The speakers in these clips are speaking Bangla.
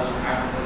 uh,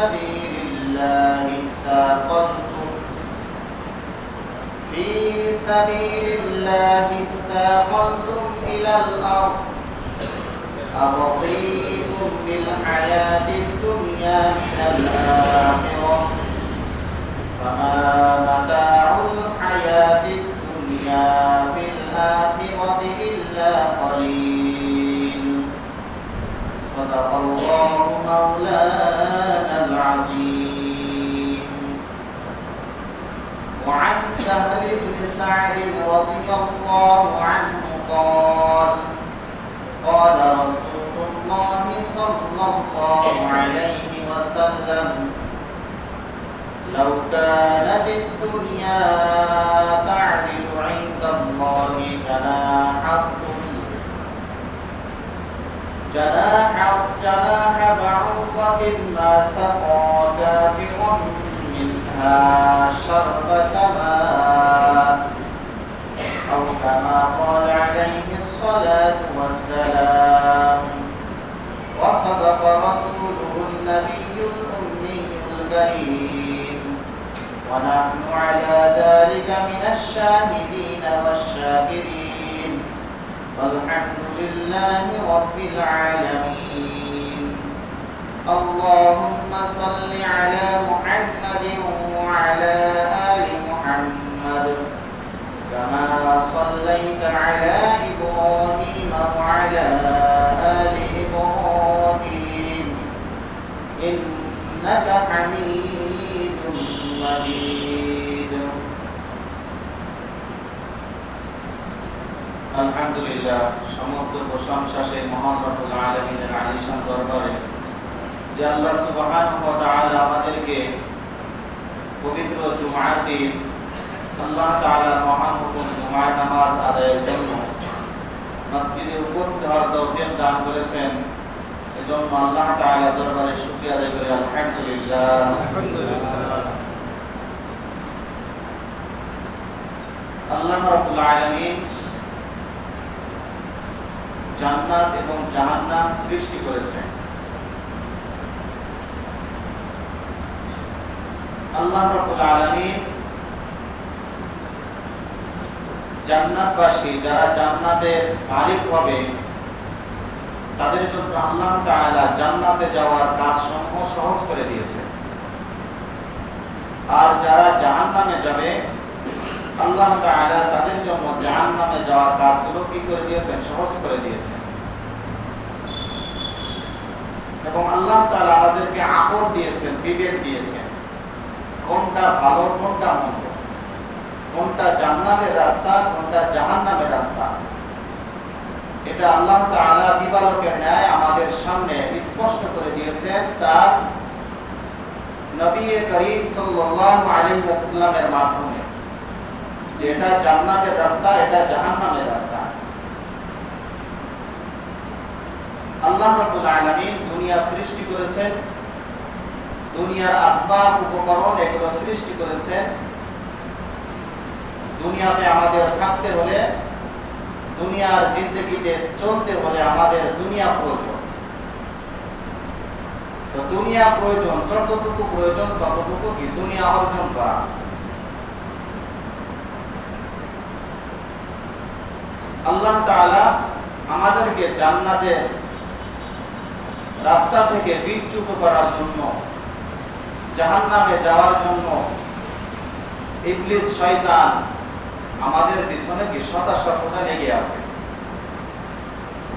سبيل الله اثاقلتم في سبيل الله اثاقلتم إلى الأرض. أرضيتم بالحياة الدنيا من الآخرة. فما متاع الحياة الدنيا في الآخرة إلا قليل. صدق الله مولانا العظيم. وعن سهل بن سعد رضي الله عنه قال شربة ماء أو كما قال عليه الصلاة والسلام. وصدق رسوله النبي الأمي الكريم. ونحن على ذلك من الشاهدين والشاكرين والحمد لله رب العالمين. اللهم صل على محمد وعلى آل محمد كما صليت على إبراهيم وعلى آل إبراهيم إنك حميد مجيد আলহামদুলিল্লাহ সমস্ত প্রশংসা সেই মহান রব্বুল আলামিনের আলিশান দরবারে যে আল্লাহ সুবহানাহু ওয়া তাআলা আমাদেরকে পবিত্র জুমার দিন আল্লাহ তাআলার মহান হুকুম জুমার নামাজ আদায়ের জন্য মসজিদে উপস্থিত হওয়ার তৌফিক দান করেছেন। এজন্য আল্লাহ তাআলা দরবারে শুকরিয়া আদায় করি। আলহামদুলিল্লাহ। আল্লাহ রাব্বুল আলামিন জান্নাত এবং জাহান্নাম সৃষ্টি করেছেন। আল্লাহ জান্নাতবাসী যারা জান্নাতের মালিক হবে, তাদের জন্য আল্লাহ তাআলা জান্নাতে যাওয়ার কাজ সমূহ সহজ করে দিয়েছেন। আর যারা জাহান্নামে যাবে, আল্লাহ তাআলা তাদের জন্য জাহান্নামে যাওয়ার কাজগুলো কি করে দিয়েছেন? সহজ করে দিয়েছেন। এবং আল্লাহ তাআলা আমাদেরকে আকল দিয়েছেন, বিবেক দিয়েছেন। কোনটা ভালো, কোনটা মন্দ? কোনটা জান্নাতের রাস্তা, কোনটা জাহান্নামের রাস্তা? এটা আল্লাহ তাআলা দিবালকের ন্যায় আমাদের সামনে স্পষ্ট করে দিয়েছেন তার নবী করিম সাল্লাল্লাহু আলাইহি ওয়াসাল্লামের মাধ্যমে। যে এটা জান্নাতের রাস্তা, এটা জাহান্নামের রাস্তা। আল্লাহ রাব্বুল আলামিন দুনিয়া সৃষ্টি করেছেন। দুনিয়ার আসবাব উপকরণ এগুলো সৃষ্টি করেছেন দুনিয়াতে আমাদের থাকতে হলে, দুনিয়ার জিন্দগিতে চলতে হলে আমাদের দুনিয়া প্রয়োজন। তো দুনিয়া প্রয়োজন, যতটুকু প্রয়োজন ততটুকু কি? দুনিয়া অর্জন করা। আল্লাহ তাআলা আমাদেরকে জান্নাতের রাস্তা থেকে বিচ্যুত করার জন্য জাহান্নামে যাওয়ার জন্য ইবলিস, শয়তান আমাদের পিছনে সদা সর্বদা লেগে আছে।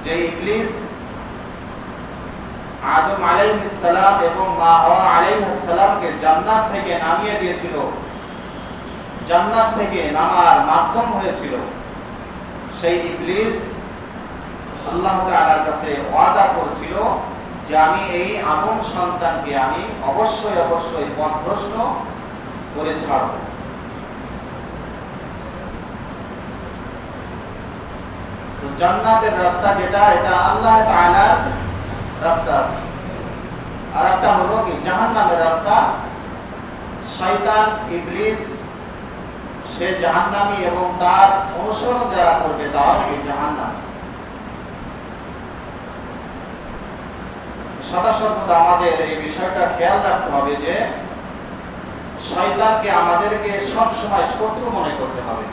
যে ইবলিস আদম আলাইহিস সালাম এবং মা হাওয়া আলাইহিস সালামকে জান্নাত থেকে নামিয়ে দিয়েছিল। জান্নাত থেকে নামার মাধ্যম হয়েছিল। সেই ইবলিস আল্লাহ তাআলার কাছে ওয়াদা করছিল যে আমি এই আদম সন্তানকে আমি অবশ্যই অবশ্যই পথভ্রষ্ট করে ছাড়ব। জান্নাতের রাস্তা যেটা, এটা আল্লাহ তাআলার রাস্তা আছে। আর একটা হলো কি, জাহান্নামের রাস্তা, শয়তান, ইবলিস, সে জাহান্নামী এবং তার অনুসরণ যারা করবে তারা কি জাহান্নামী। সদা সর্বদা আমাদের এই বিষয়টা খেয়াল রাখতে হবে যে শয়তানকে আমাদেরকে সব সময় শত্রু মনে করতে হবে।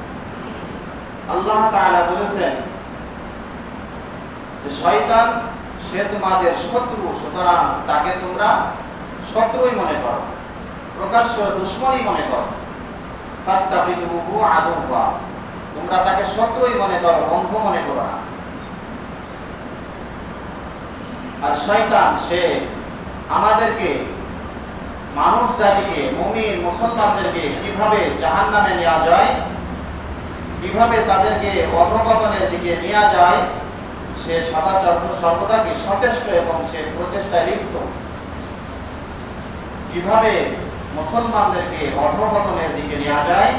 আল্লাহ তাআলা বলেছেন যে শয়তান, সে তোমাদের শত্রু, সুতরাং তাকে তোমরা শত্রুই মনে করো, প্রকাশ্য দুশ্মনই মনে করো। ফাত্তাখিযুহু আদুওয়া, তোমরা তাকে শত্রুই মনে করো, বন্ধু মনে করো না। আর শয়তান, সে আমাদেরকে, মানুষ জাতিকে, মুমিন, মুসলমানদেরকে কীভাবে জাহান্নামে নেওয়া যায়, কীভাবে তাদেরকে অধপতনের দিকে নেওয়া যায়, সে সদা সর্বদা কি সচেষ্ট এবং সে প্রচেষ্টায় লিপ্ত? কীভাবে মুসলমানদেরকে অধপতনের দিকে নেওয়া যায়?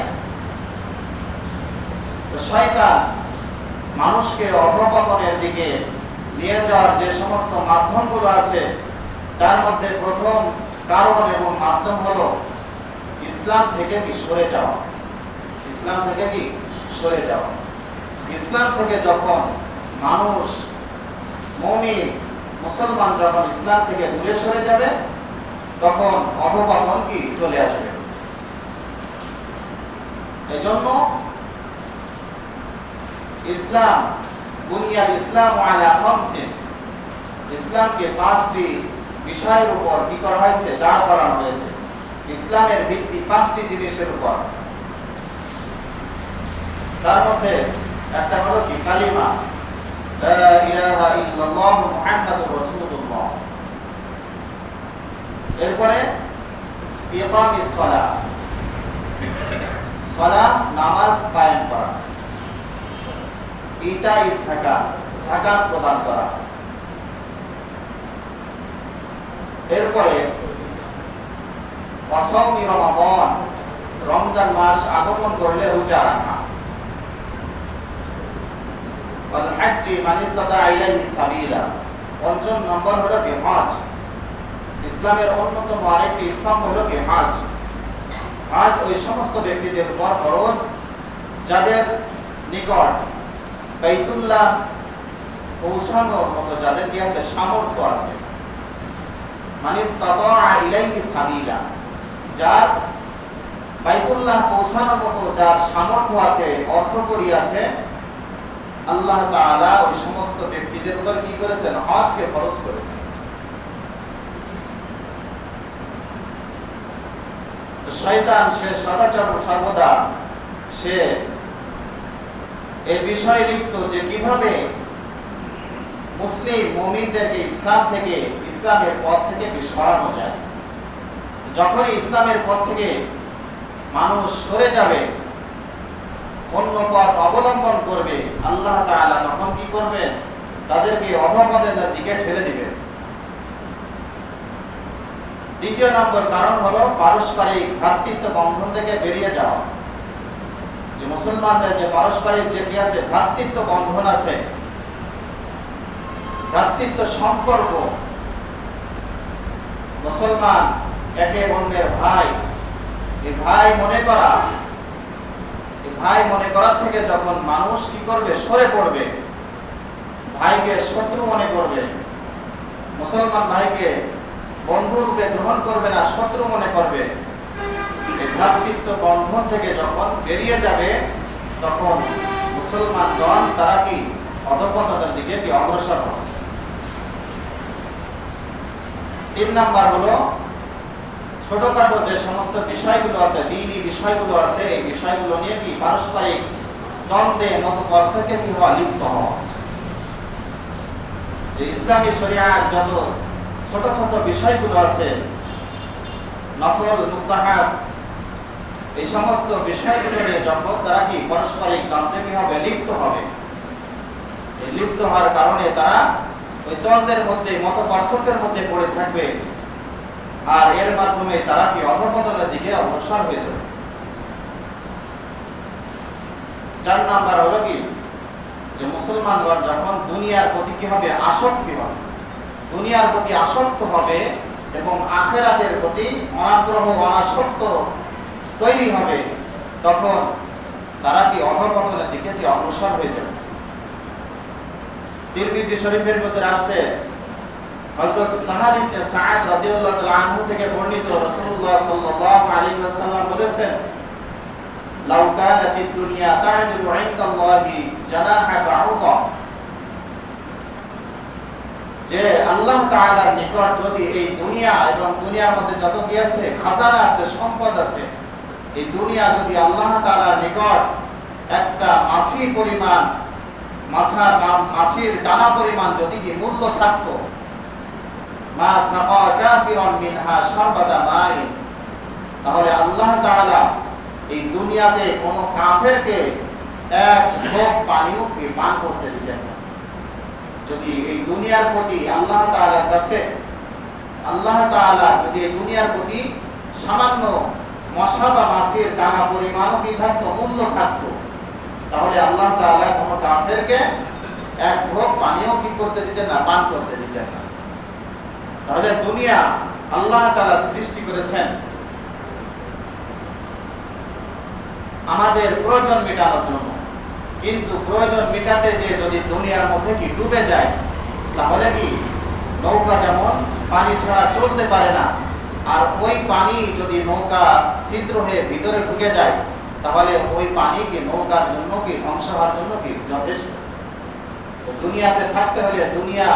শয়তান মানুষকে অধপতনের দিকে নিয়ে যাওয়ার যে সমস্ত মাধ্যমগুলো আছে, তার মধ্যে প্রথম কারণ এবং মাধ্যম হলো ইসলাম থেকে কি সরে যাওয়া। ইসলাম থেকে কি সরে যাওয়া। ইসলাম থেকে যখন মানুষ, মমিন, মুসলমান যখন ইসলাম থেকে দূরে সরে যাবে, তখন অধপতন কি চলে আসবে। এজন্য ইসলাম ইসলাম আলা খামসিন। ইসলামকে পাঁচটি বিষয়ের উপর কি করা হয়েছে? দাঁড় করানো হয়েছে। ইসলামের ভিত্তি পাঁচটি জিনিসের উপর। তার মধ্যে একটা হলো কি? কালিমা। এরপরে সালাহ নামাজ কায়েম করা। ইতা জাকাত জাকাত প্রদান করা। এরপরে, অসৌমি রমজান মাস আগমন করলে রোজা রাখা। পঞ্চম নম্বর হলো ইসলামের অন্যতম হলো ওই সমস্ত ব্যক্তিদের খরচ যাদের নিকট বাইতুল্লাহ পৌঁছানোর মতো যাদের কি আছে, সামর্থ্য আছে। সাবিলা, যার বাইতুল্লাহ পৌঁছানোর মতো যার সামর্থ্য আছে, অর্থ করি আছে, আল্লাহ তাআলা ওই সমস্ত ব্যক্তিদের উপর কি করেছেন? হজকে ফরজ করেছেন। শয়তান সে সদাচর সর্বদা সে এই বিষয়ে লিপ্ত যে কীভাবে মুসলিম মুমিনদেরকে ইসলাম থেকে, ইসলামের পথ থেকে সরানো যায়? যখনই ইসলামের পথ থেকে মানুষ সরে যাবে, অন্য পথ অবলম্বন করবে, আল্লাহ তাআলা তখন কি করবেন? তাদেরকে অধপদের দিকে ঠেলে দিবে দ্বিতীয় নম্বর কারণ হলো পারস্পরিক ভ্রাতৃত্ব বন্ধন থেকে বেরিয়ে যাওয়া। যে মুসলমানদের যে পারস্পরিক যে কি আছে, ভ্রাতৃত্ব বন্ধন আছে, ভ্রাতৃত্ব সম্পর্ক, মুসলমান একে অন্যের ভাই এই ভাই মনে করা এই ভাই মনে করার থেকে যখন মানুষ কি করবে? সরে পড়বে। ভাইকে শত্রু মনে করবে। মুসলমান ভাইকে বন্ধু রূপে গ্রহণ করবে না, শত্রু মনে করবে। এই ভ্রাতৃত্ব বন্ধন থেকে যখন বেরিয়ে যাবে, তখন মুসলমানগণ তারা কি অধপতনের দিকে অগ্রসর হবে? তিন নাম্বার হলো, ছোটখাটো যে সমস্ত বিষয়গুলো আছে দিনই বিষয়গুলো আছে, এই বিষয়গুলো নিয়ে কি পারস্পরিক দ্বন্দ্বে মত থেকে কি হওয়া লিপ্ত হওয়া? ইসলামী শরিয়ার যত ছোট ছোট বিষয়গুলো আছে, নফল, মুস্তাহাব এই সমস্ত বিষয়গুলো নিয়ে যখন তারা কি পারস্পরিক দ্বন্দ্বে হবে, লিপ্ত হবে? লিপ্ত হওয়ার কারণে তারা ওই দ্বন্দ্বের মধ্যে, মত পার্থক্যের মধ্যে পড়ে থাকবে। আর এর মাধ্যমে তারা কি অধপতনের দিকে অগ্রসর হয়ে যাবে? চার নাম্বার হলো কি? যে মুসলমানগণ যখন দুনিয়ার প্রতি কি হবে? আসক্তি হবে। দুনিয়ার প্রতি আসক্ত হবে এবং আখেরাতের প্রতি অনাগ্রহ, অনাসক্ত তৈরি হবে, তখন তারা কি অধপতনের দিকে কি অগ্রসর হয়ে যাবে? তিরমিজি শরীফের মধ্যে আসছে, হযরত সাহাল ইবনে সাঈদ রাদিয়াল্লাহু তাআলা আনহু থেকে বর্ণিত রাসূলুল্লাহ সাল্লাল্লাহু আলাইহি ওয়াসাল্লাম বলেছেন, লাউ কানাতিদ দুনিয়া তা'দিলু 'ইনদাল্লাহি জানাহা বা'উদা যে আল্লাহ তাআলার নিকট যদি এই দুনিয়া এবং দুনিয়ার মধ্যে যত কি আছে, খাজানা আছে, সম্পদ আছে এই দুনিয়া যদি আল্লাহ তাআলার নিকট একটা মাছি পরিমাণ মাছার মাছির পরিমাণ যদি কি মূল্য তাহলে আল্লাহ এই দুনিয়াতে কোন কাফেরকে এক পানিও পান করতে দিতেন যদি এই দুনিয়ার প্রতি আল্লাহ তাআলার কাছে, আল্লাহ তাআলা যদি এই দুনিয়ার প্রতি সামান্য মশা বা মাছির ডানা পরিমাণও কি থাকতো মূল্য থাকতো তাহলে আল্লাহ তাআলা কোন কাফেরকে এক ঢোক পানিও কি করতে দিতেন না, পান করতে দিতেন না। তাহলে দুনিয়া আল্লাহ তাআলা সৃষ্টি করেছেন। আমাদের প্রয়োজন মেটানোর জন্য। কিন্তু প্রয়োজন মেটাতে যে যদি দুনিয়ার মধ্যে কি ডুবে যায়, তাহলে কি নৌকা যেমন পানি ছাড়া চলতে পারে না আর ওই পানি যদি নৌকা ছিদ্র হয়ে ভিতরে ঢুকে যায়, তাহলে ওই পানি কি নৌকার জন্য কি, ধ্বংস হওয়ার জন্য কি যথেষ্ট? দুনিয়াতে থাকতে হলে দুনিয়া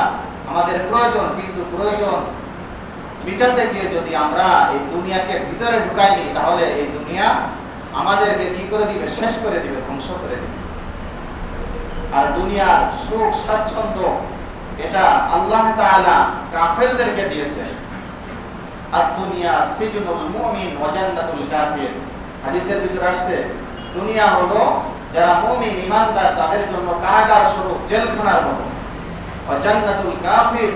আমাদের প্রয়োজন, কিন্তু প্রয়োজন মিটাতে গিয়ে যদি আমরা এই দুনিয়াকে ভিতরে ঢুকাই ঢুকাইনি তাহলে এই দুনিয়া আমাদেরকে কি করে দিবে? শেষ করে দিবে, ধ্বংস করে দিবে। আর দুনিয়ার সুখ, স্বাচ্ছন্দ্য, এটা আল্লাহ তাআলা কাফেরদেরকে দিয়েছে আর দুনিয়া সিজনুল মুমিন ওয়া জান্নাতুল কাফির। হাদিসের ভিতরে আসছে, দুনিয়া হলো যারা মুমিন ইমানদার তাদের জন্য কারাগার স্বরূপ, জেলখানার মতো। ওয়া জান্নাতুল কাফির,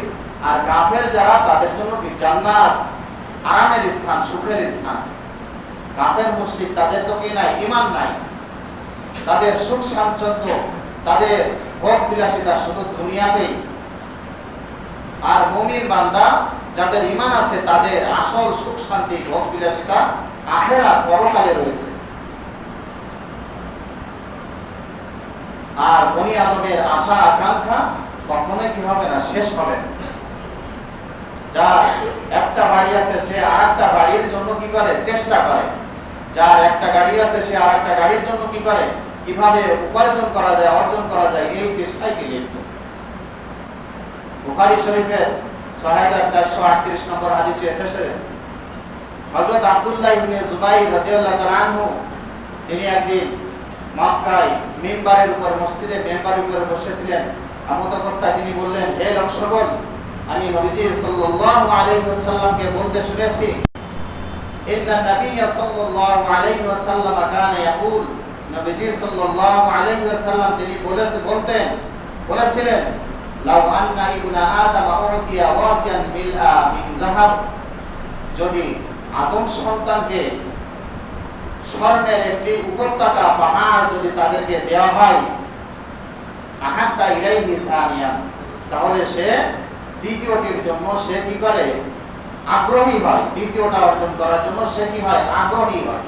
আর কাফের যারা, তাদের জন্য কি জান্নাত? আরামের স্থান, সুখের স্থান। কাফের মুশরিক, তাদের তো কি নাই? ইমান নাই। তাদের সুখ স্বাচ্ছন্দ্য, তাদের ভোগ বিলাসিতা শুধু দুনিয়াতেই। আর মুমিন বান্দা যাদের ইমান আছে, তাদের আসল সুখ শান্তি, ভোগ বিলাসিতা আখেরা পরকালে রয়েছে। আর বনি আদমের আশা, আকাঙ্ক্ষা কখনোই কি হবে না, শেষ হবে না। যার একটা বাড়ি আছে, সে আর একটা বাড়ির জন্য কি করে? চেষ্টা করে। যার একটা গাড়ি আছে, সে আর একটা গাড়ির জন্য কি করে? কীভাবে উপার্জন করা যায়, অর্জন করা যায়, এই চেষ্টায় কি লিপ্ত? বুখারী শরীফের ছয় হাজার চারশো আটত্রিশ নম্বর হাদিসে এসেছে। হযরত আব্দুল্লাহ ইবনে জুবাইর রাদিয়াল্লাহু তাআলা তিনি একদিন মক্কায় মিম্বারের উপর, মসজিদে মেম্বারের উপরে বসেছিলেন। এমত অবস্থায় তিনি বললেন, হে লোকসকল আমি নবীজি সাল্লাল্লাহু আলাইহি ওয়াসাল্লামকে বলতে শুনেছি, ইন্না নাবিয়্য সাল্লাল্লাহু আলাইহি ওয়াসাল্লাম কানা ইয়াকুল। নবীজি সাল্লাল্লাহু আলাইহি ওয়াসাল্লাম তিনি বলতে বলতেন, বলেছিলেন লাউ আন্না ইবনা আদম উতিয়া ওয়াকিয়ান মিলআ মিন যাহাব। যদি আদম সন্তানকে স্বর্ণের একটি উপত্যকা পাহাড় যদি তাদেরকে দেওয়া হয় আহাক্কা ইলাইহি সানিয়ান, তাহলে সে দ্বিতীয়টির জন্য সে কি করে? আগ্রহী হয়। দ্বিতীয়টা অর্জন করার জন্য সে কি হয়? আগ্রহী হয়।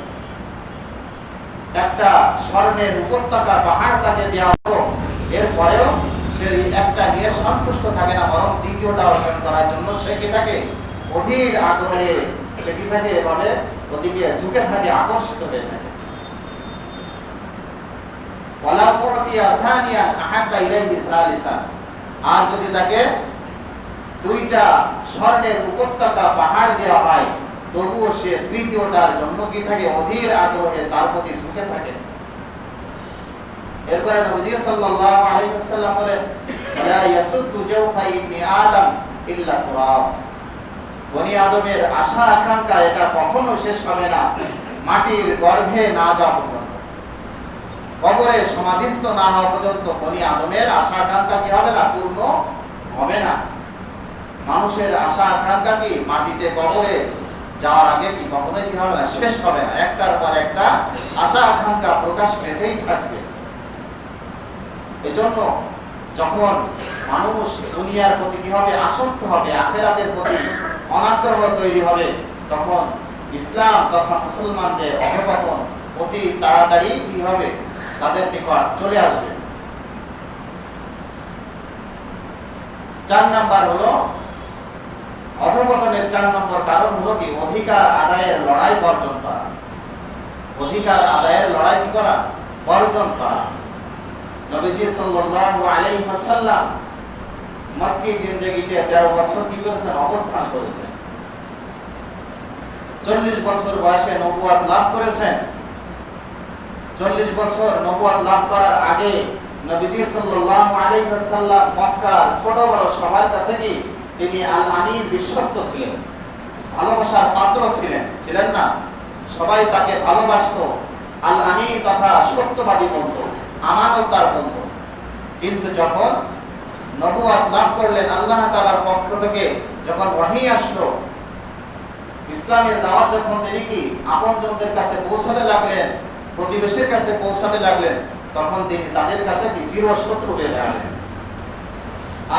একটা স্বর্ণের উপত্যকা পাহাড় তাকে দেওয়া হলো। এরপরেও একটা নিয়ে সন্তুষ্ট থাকে না, বরং দ্বিতীয়টা অর্জন করার জন্য সে কি থাকে অধীর আগ্রহে, সে কি থাকে এভাবে ঝুঁকে থাকে, আকর্ষিত হয়ে থাকে। আর যদি তাকে দুইটা স্বর্ণের উপত্যকা পাহাড় দেওয়া হয়, তবুও সে তৃতীয়টার জন্য কি থাকে? অধীর আগ্রহে, তার প্রতি ঝুঁকে থাকে। এরপরে নবীজি সাল্লাল্লাহু আলাইহি ওয়াসাল্লাম বলেন লা ইয়াসুদ্দু জাওফা ইবনি আদম ইল্লা তুরাব। বনি আদমের আশা, আকাঙ্ক্ষা, এটা কখনো শেষ হবে না। মাটির গর্ভে না যাওয়া পর্যন্ত। কবরে সমাধিস্থ না হওয়া পর্যন্ত বনি আদমের আশা, আকাঙ্ক্ষা কি হবে না? পূর্ণ হবে না। মানুষের আশা, আকাঙ্ক্ষা কি? মাটিতে কবরে যাওয়ার আগে কি? কখনোই কি হবে না? শেষ হবে না। একটার পর একটা আশা, আকাঙ্ক্ষা প্রকাশ পেতেই থাকবে। এজন্য যখন মানুষ দুনিয়ার প্রতি কি হবে আসক্ত হবে, আখেরাতের প্রতি অনাগ্রহ তৈরি হবে, তখন ইসলাম তথা মুসলমানদের অধপতন অতি তাড়াতাড়ি কি হবে? তাদের নিকট চলে আসবে। চার নাম্বার হলো, অধপতনের চার নম্বর কারণ হলো কি? অধিকার আদায়ের লড়াই বর্জন করা। অধিকার আদায়ের লড়াই কি করা? বর্জন করা। নবীজি সাল্লাল্লাহু আলাইহি ওয়াসাল্লাম মক্কি জিন্দেগিতে 13 বছর কি করেছেন? অবস্থান করেছেন। 40 বছর বয়সে নবুয়ত লাভ করেছেন। 40 বছর নবুয়ত লাভ করার আগে নবীজি সাল্লাল্লাহু আলাইহি ওয়াসাল্লাম মক্কার ছোট বড় সবার কাছে কি? তিনি আল আমির বিশ্বস্ত ছিলেন। ভালোবাসার পাত্র ছিলেন। ছিলেন না? সবাই তাকে ভালোবাসত। আল আমির তথা সত্যবাদী বলতো আমানতার বলতো কিন্তু যখন নবুয়াত লাভ করলেন আল্লাহ তাআলার পক্ষ থেকে, যখন ওয়াহি আসলো, ইসলামের দাওয়াত যখন তিনি কি আপনজনদের কাছে পৌঁছাতে লাগলেন, প্রতিবেশীর কাছে পৌঁছাতে লাগলেন, তখন তিনি তাদের কাছে কি চিরশত্রু হয়ে দাঁড়ালেন।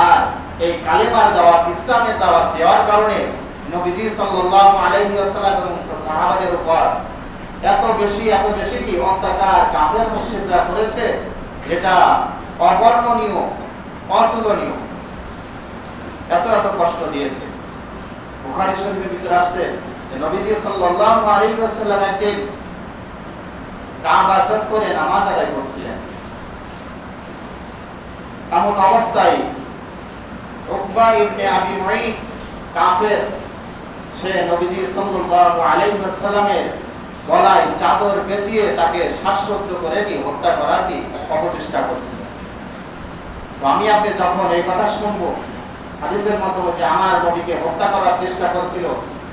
আর এই কালেমার দাওয়াত, ইসলামের দাওয়াত দেওয়ার কারণে নবীজি সাল্লাল্লাহু আলাইহি ওয়াসাল্লাম এবং সাহাবাদের উপর এত বেশি এত বেশি কি অত্যাচার কাফের মুশরিকরা করেছে যেটা অবর্ণনীয়, অতুলনীয়। এত এত কষ্ট দিয়েছে। বুখারী শরীফের ভিতরে আসছে নবীজি সাল্লাল্লাহু আলাইহি ওয়াসাল্লাম একদিন কাবা চত্বরে নামাজ আদায় করছিলেন। এমন অবস্থায় উকবা ইবনে আবি মুঈত কাফের, সে নবীজি সাল্লাল্লাহু আলাইহি ওয়াসাল্লামের গলায় চাদর পেঁচিয়ে তাকে শ্বাসরুদ্ধ করে কি হত্যা করার কি অপচেষ্টা করছিল? তো আমি আপনি যখন এই কথা শুনব, হাদিসের মতো যে আমার নবীকে হত্যা করার চেষ্টা করছিল,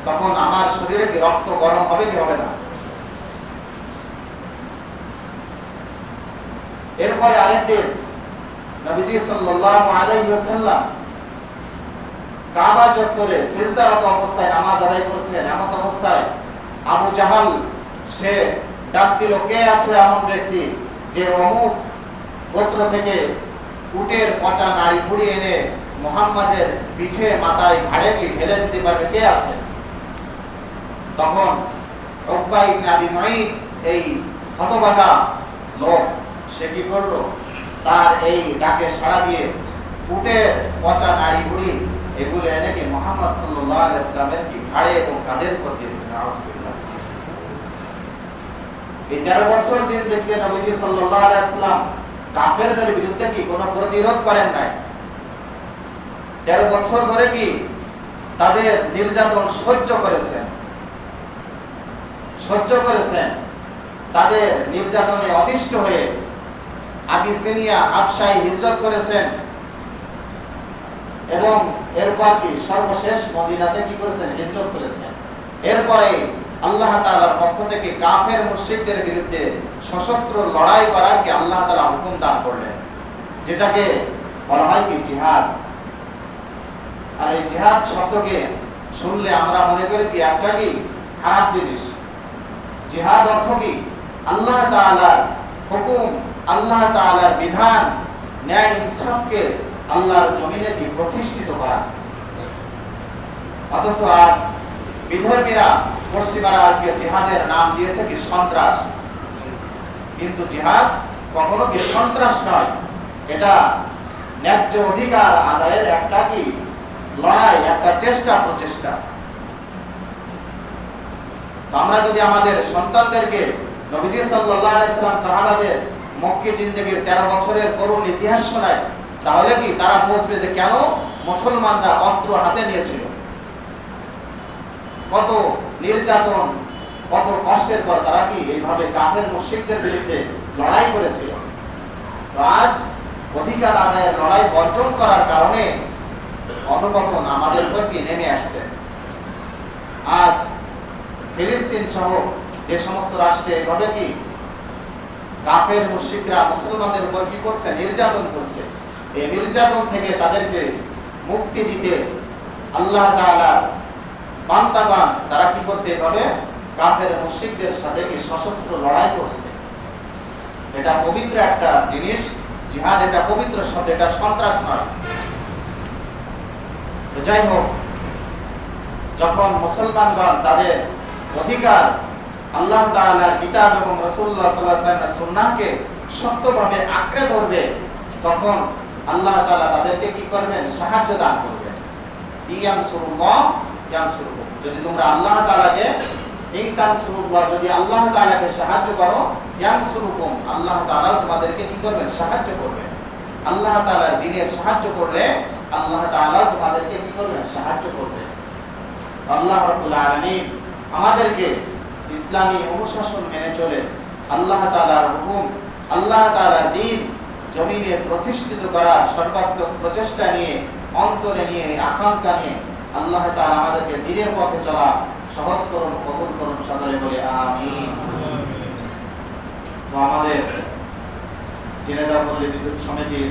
তখন আমার শরীরে কি রক্ত গরম হবে কি হবে না? এরপরে আরেকদিন নবীজি সাল্লাল্লাহু আলাইহি ওয়াসাল্লাম কাবা চত্বরে সিজদারত অবস্থায় নামাজ আদায় করছিলেন। এমন অবস্থায় আবু জাহাল সে ডাক দিল কে আছে এমন ব্যক্তি যে অমুক গোত্র থেকে উটের পচা নাড়ি ভুড়ি এনে মোহাম্মদের পিঠে মাথায় ঘাড়ে কি ঢেলে দিতে পারবে কে আছে তখন রব্বাই ইবনে আবি এই হতবাগা লোক, সে কি করল তার এই ডাকে সাড়া দিয়ে উটের পচা নাড়ি ভুড়ি এগুলো এনে কি মোহাম্মদ আলাইহি ইসলামের কি ঘাড়ে এবং কাদের দিলেন। নাউজুবিল্লাহ। এই তেরো বছর দিন আলাইহি কাফেরদের বিরুদ্ধে কি কোনো প্রতিরোধ করেন নাই? তেরো বছর ধরে কি তাদের নির্যাতন সহ্য করেছেন? সহ্য করেছেন। তাদের নির্যাতনে অতিষ্ঠ হয়ে আবিসিনিয়া আবসাই হিজরত করেছেন। এবং এরপর কি সর্বশেষ মদিনাতে কি করেছেন? হিজরত করেছেন। এরপরে আল্লাহ তাআলার পক্ষ থেকে কাফের মুশরিকদের বিরুদ্ধে সশস্ত্র লড়াই করার কি আল্লাহ তাআলা হুকুম দান করলেন। যেটাকে বলা হয় কি? জিহাদ। আর এই জিহাদ শব্দকে শুনলে আমরা মনে করি কি একটা কি? খারাপ জিনিস। জিহাদ অর্থ কি? আল্লাহ তাআলার হুকুম, আল্লাহ তাআলার বিধান, ন্যায় ইনসাফকে আল্লাহর জমিনে কি প্রতিষ্ঠিত করা? অথচ আজ বিধর্মীরা পশ্চিমারা আজকে জিহাদের নাম দিয়েছে কি সন্ত্রাস। কিন্তু জিহাদ কখনো কি সন্ত্রাস নয়? এটা ন্যায্য অধিকার আদায়ের একটা কি? লড়াই, একটা চেষ্টা প্রচেষ্টা। আমরা যদি আমাদের সন্তানদেরকে নবীজি সাল্লাম সাহাবাদের মক্কি জিন্দেগির 13 বছরের করুণ ইতিহাস শোনায়, তাহলে কি তারা বুঝবে যে কেন মুসলমানরা অস্ত্র হাতে নিয়েছিল? কত নির্যাতন, কত কষ্টের পর তারা কি এইভাবে কাফের মুশরিকদের বিরুদ্ধে লড়াই করেছিল? আজ অধিকার আদায়ের লড়াই বর্জন করার কারণে অধপতন আমাদের উপর কি নেমে আসছে? আজ ফিলিস্তিন সহ যে সমস্ত রাষ্ট্রে এভাবে কি কাফের মুশরিকরা মুসলমানদের উপর কি করছে? নির্যাতন করছে। এই নির্যাতন থেকে তাদেরকে মুক্তি দিতে আল্লাহ তাআলা বান্দাবান তারা কি করছে এভাবে? কাফের মুশরিকদের সাথে কি সশস্ত্র লড়াই করছে। এটা পবিত্র একটা জিনিস, জিহাদ এটা পবিত্র শব্দ, এটা সন্ত্রাস নয়। যাই হোক, যখন মুসলমানগণ তাদের অধিকার, আল্লাহ তাআলার কিতাব এবং সাল্লাল্লাহু আলাইহি ওয়াসাল্লামের শক্তভাবে আঁকড়ে ধরবে, তখন আল্লাহ তাআলা তাদেরকে কি করবেন? সাহায্য দান করবেন। ইয়ানসুরুল্লাহ ইয়ানসুরুকুম যদি তোমরা আল্লাহ তাআলাকে যদি আল্লাহ তাআলাকে সাহায্য করো, ইয়ানসুরুকুম, আল্লাহ তাআলা তোমাদেরকে কি করবেন? সাহায্য করবেন আল্লাহ তাআলার দ্বীনের সাহায্য করলে আল্লাহ তাআলা তোমাদেরকে কি করবেন? সাহায্য করবেন আল্লাহ রাব্বুল আমাদেরকে ইসলামী অনুশাসন মেনে চলে আল্লাহ তাআলার হুকুম, আল্লাহ তাআলার দ্বীন জমিনে প্রতিষ্ঠিত করার সর্বাত্মক প্রচেষ্টা নিয়ে, অন্তরে নিয়ে, আকাঙ্ক্ষা নিয়ে আল্লাহ তাআলা আমাদেরকে দ্বীনের পথে চলা সহজ করুন কবুল করুন সদরে বলে আমিন। তো আমাদের চিনেদা পল্লী বিদ্যুৎ সমিতির